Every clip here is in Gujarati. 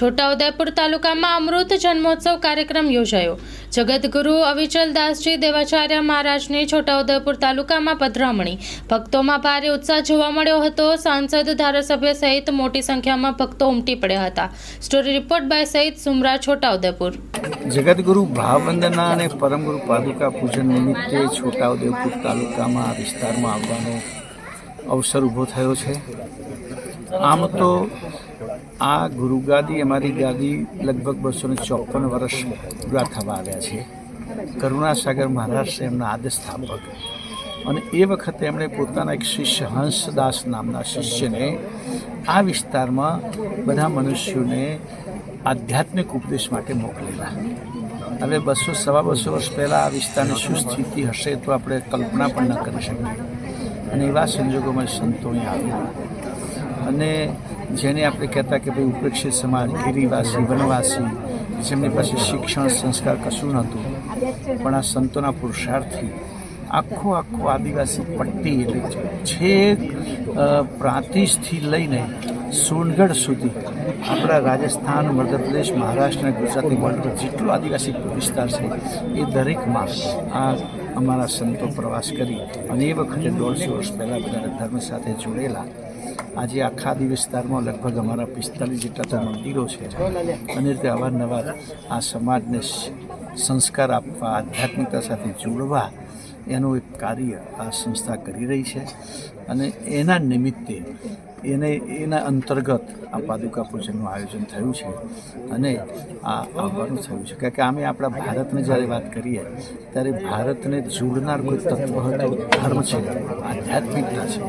છોટાઉદેપુર તાલુકામાં અમૃત જન્મોત્સવ કાર્યક્રમ યોજાયો. જગતગુરુ અવિચલદાસજી દેવાચાર્ય મહારાજની છોટાઉદેપુર તાલુકામાં પધરામણી. ભક્તોમાં ભારે ઉત્સાહ જોવા મળ્યો હતો. સાંસદ ધારાસભ્ય સહિત મોટી સંખ્યામાં ભક્તો ઉમટી પડ્યા હતા. સ્ટોરી રિપોર્ટ બાય સહિત સુમરા છોટાઉદેપુર. જગતગુરુ ભાવવંદના અને પરમગુરુ પાદુકા પૂજન નિમિત્તે છોટાઉદેપુર તાલુકામાં આ વિસ્તારમાં આવવાનો અવસર ઊભો થયો છે. આમ તો આ ગુરુગાદી અમારી ગાદી લગભગ બસો ને ચોપન વર્ષ પૂરા થવા આવ્યા છે. કરુણાસાગર મહારાજ છે એમના આદ્ય સ્થાપક અને એ વખતે એમણે પોતાના એક શિષ્ય હંસદાસ નામના શિષ્યને આ વિસ્તારમાં બધા મનુષ્યોને આધ્યાત્મિક ઉપદેશ માટે મોકલેલા. હવે બસો સવા બસો વર્ષ પહેલાં આ વિસ્તારની શું સ્થિતિ હશે તો આપણે કલ્પના પણ ન કરી શકીએ. અને એવા સંજોગોમાં સંતોને આવ્યા. અને જેને આપણે કહેતા કે ભાઈ ઉપેક્ષિત સમાજ, ગિરિવાસી, વનવાસી, જેમની પાસે શિક્ષણ, સંસ્કાર કશું નહોતું, પણ આ સંતોના પુરુષાર્થથી આખો આખો આદિવાસી પટ્ટી એટલે છેક પ્રાંતિજથી લઈને સોનગઢ સુધી આપણા રાજસ્થાન, મધ્યપ્રદેશ, મહારાષ્ટ્ર અને ગુજરાતની બોર્ડર જેટલો આદિવાસી વિસ્તાર છે, એ દરેકમાં આ અમારા સંતો પ્રવાસ કરી અને એ વખતે દોઢસો વર્ષ પહેલાં બધા ધર્મ સાથે જોડેલા આજે આખા આદિ વિસ્તારમાં લગભગ અમારા પિસ્તાલીસ જેટલા તો મંદિરો છે. અને રીતે અવારનવાર આ સમાજને સંસ્કાર આપવા, આધ્યાત્મિકતા સાથે જોડવા એનું એક કાર્ય આ સંસ્થા કરી રહી છે અને એના નિમિત્તે એને એના અંતર્ગત આ પાદુકા પૂજનનું આયોજન થયું છે અને આ આવવાનું થયું છે. કારણ કે આમે આપણા ભારતની જ્યારે વાત કરીએ, ત્યારે ભારતને જોડનાર કોઈ તત્વ હતો, ધર્મ છે, આધ્યાત્મિકતા છે.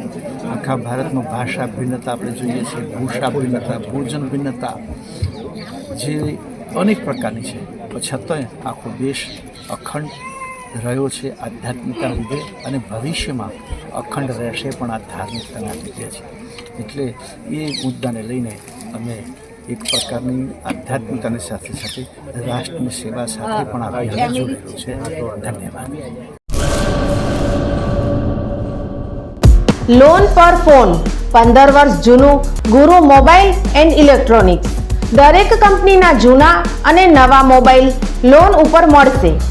આખા ભારતમાં ભાષા ભિન્નતા આપણે જોઈએ છીએ, ભૂષા ભિન્નતા, ભોજન ભિન્નતા, જે અનેક પ્રકારની છે. પણ છતાંય આખો દેશ અખંડ રહ્યો છે આધ્યાત્મિકતા લીધે અને ભવિષ્યમાં અખંડ રહેશે પણ આ ધાર્મિકતાના લીધે છે. એટલે એ મુદ્દાને લઈને અમે એક પ્રકારની આધ્યાત્મિકતાની સાથે સાથે રાષ્ટ્રની સેવા સાથે પણ આ જોડેલું છે. ધન્યવાદ. લોન પર ફોન પંદર વર્ષ જૂનું ગુરુ મોબાઈલ એન્ડ ઇલેક્ટ્રોનિક્સ. દરેક કંપનીના જૂના અને નવા મોબાઈલ લોન ઉપર મળશે.